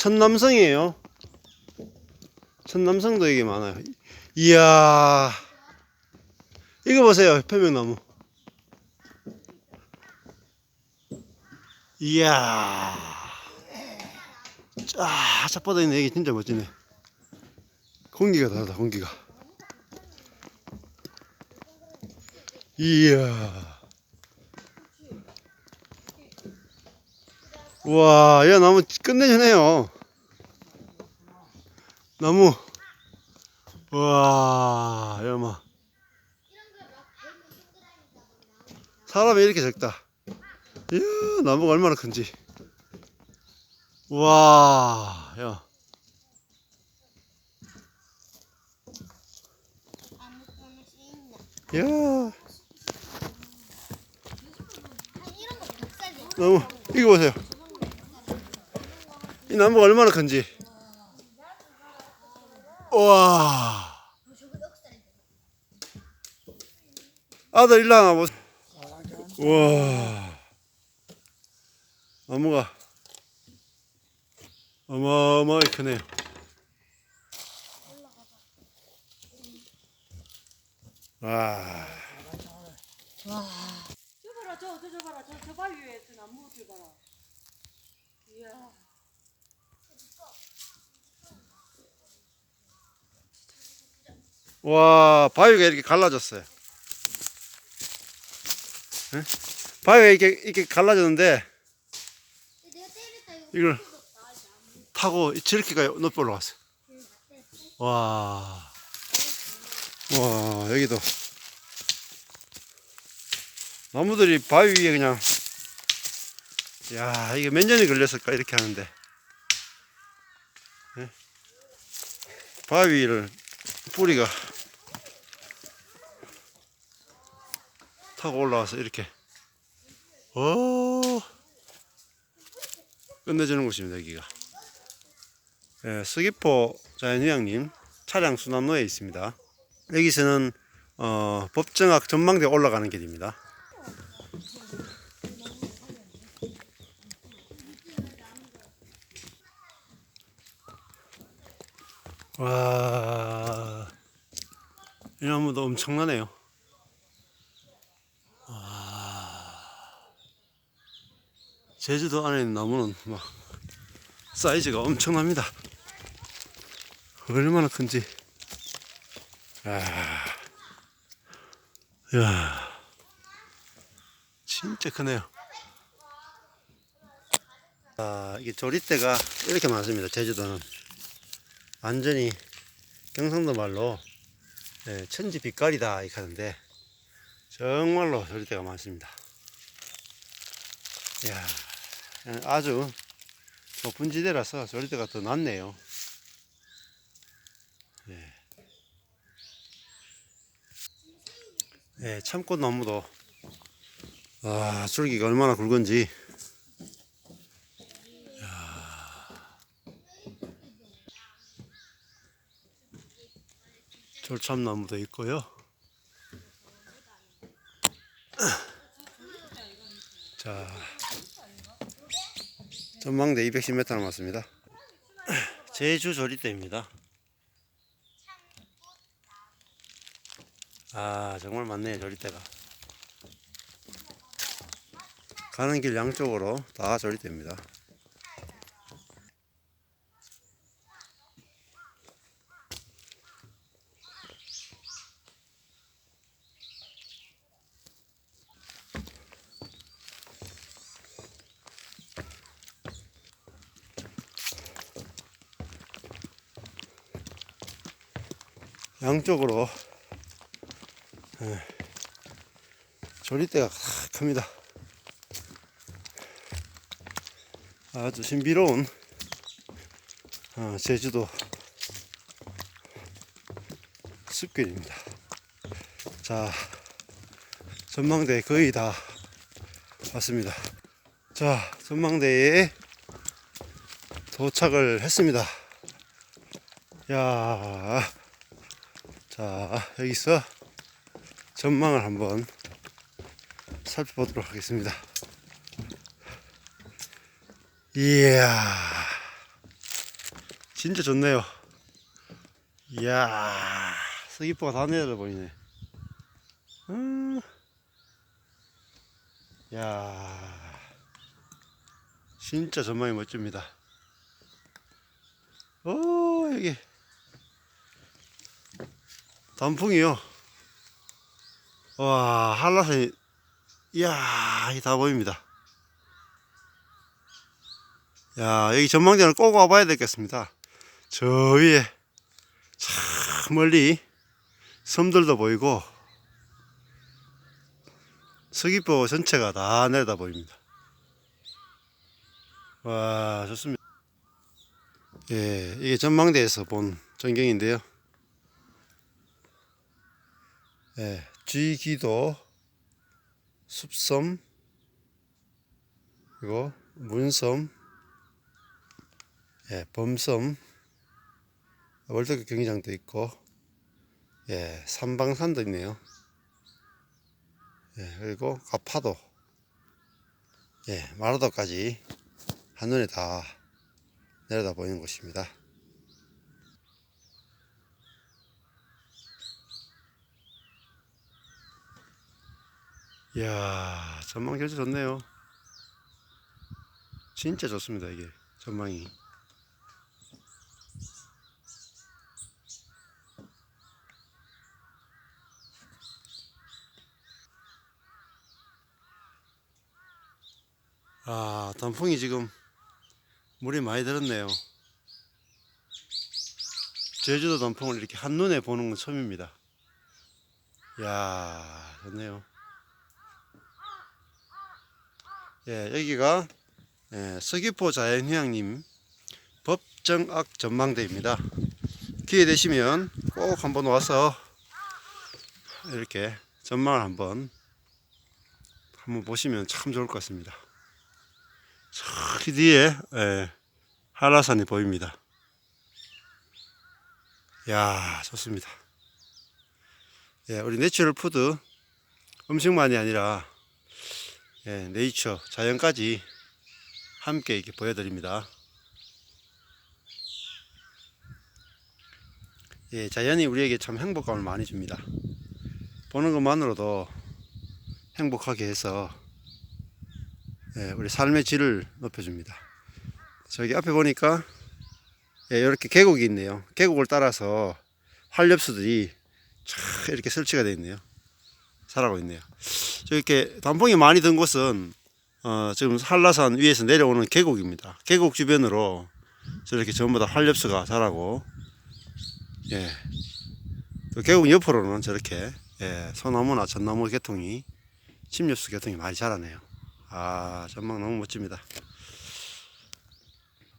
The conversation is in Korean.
천남성이에요. 천남성도 이게 많아요. 이야, 이거 보세요. 편백나무. 이야, 쫙, 쫙 뻗어 있네. 이게 진짜 멋지네. 공기가 다르다, 공기가. 이야. 와, 야, 나무 끝내주네요. 나무. 와, 야, 마. 사람이 이렇게 적다. 이야, 나무가 얼마나 큰지. 와, 야. 야, 거 닭살이야. 나무, 이거 보세요. 이 나무가 얼마나 큰지. 와. 아들 일로 보세요. 와. 나무가 어마어마하게 크네요. 와. 저 봐라 저 저 저 봐라 저 저 바위 위에 저 나무 들 봐라 이야 와, 바위가 이렇게 갈라졌어요. 예? 바위가 이렇게, 이렇게 갈라졌는데. 이걸 타고 저렇게가 높이 올라갔어요. 와. 와, 여기도. 나무들이 바위 위에 그냥, 야, 이게 몇 년이 걸렸을까, 이렇게 하는데. 예? 바위를, 뿌리가 타고 올라와서 이렇게. 오. 끝내주는 곳입니다, 여기가. 예, 서귀포 자연휴양림 차량 순환로에 있습니다. 여기서는 어, 법정학 전망대 올라가는 길입니다. 와, 이 나무도 엄청나네요. 제주도 안에 있는 나무는 막 사이즈가 엄청납니다. 얼마나 큰지. 아, 야, 진짜 크네요. 아, 이게 조리대가 이렇게 많습니다. 제주도는 완전히 경상도 말로 예, 천지 빛깔이다 이렇게 하는데 정말로 조리대가 많습니다. 야, 아주 높은 지대라서 조리대가 더 낫네요. 예. 예, 참꽃 나무도 아, 줄기가 얼마나 굵은지. 야. 졸참나무도 있고요. 자, 전망대 210m 남았습니다. 제주 조리대입니다. 아 정말 많네요 조리대가. 가는 길 양쪽으로 다 조리대입니다. 양쪽으로 예, 조리대가 다 큽니다. 아주 신비로운 어, 제주도 숲길입니다. 자, 전망대 거의 다 왔습니다. 자, 전망대에 도착을 했습니다. 야, 자, 여기서 전망을 한번 살펴보도록 하겠습니다. 이야, 진짜 좋네요. 이야, 서귀포가 다 내려 보이네. 음. 야, 진짜 전망이 멋집니다. 오, 여기 단풍이요. 와, 한라산이, 이야, 이다 보입니다. 야, 여기 전망대는 꼭 와봐야 되겠습니다. 저 위에, 참 멀리 섬들도 보이고, 서귀포 전체가 다 내려다 보입니다. 와, 좋습니다. 예, 이게 전망대에서 본 전경인데요. 예, 쥐기도, 숲섬, 그리고 문섬, 예, 범섬, 월드컵 경기장도 있고, 예, 삼방산도 있네요. 예, 그리고 가파도, 예, 마라도까지 한눈에 다 내려다 보이는 곳입니다. 이야, 전망 진짜 좋네요. 진짜 좋습니다, 이게, 전망이. 아, 단풍이 지금 물이 많이 들었네요. 제주도 단풍을 이렇게 한눈에 보는 건 처음입니다. 이야, 좋네요. 예, 여기가 예, 서귀포 자연휴양림 법정악 전망대입니다. 기회 되시면 꼭 한번 와서 이렇게 전망을 한번 한번 보시면 참 좋을 것 같습니다. 저기 뒤에 예, 한라산이 보입니다. 야 좋습니다. 예, 우리 내추럴 푸드 음식만이 아니라 예, 네이처 자연까지 함께 이렇게 보여드립니다. 예, 자연이 우리에게 참 행복감을 많이 줍니다. 보는 것만으로도 행복하게 해서 예, 우리 삶의 질을 높여줍니다. 저기 앞에 보니까 예, 이렇게 계곡이 있네요. 계곡을 따라서 활렵수들이 촥 이렇게 설치가 되어 있네요. 살아고 있네요. 저 이렇게 단풍이 많이 든 곳은 어, 지금 한라산 위에서 내려오는 계곡입니다. 계곡 주변으로 저렇게 전부 다 활렵수가 자라고 예. 또 계곡 옆으로는 저렇게 예, 소나무나 전나무 계통이 침엽수 계통이 많이 자라네요. 아 전망 너무 멋집니다.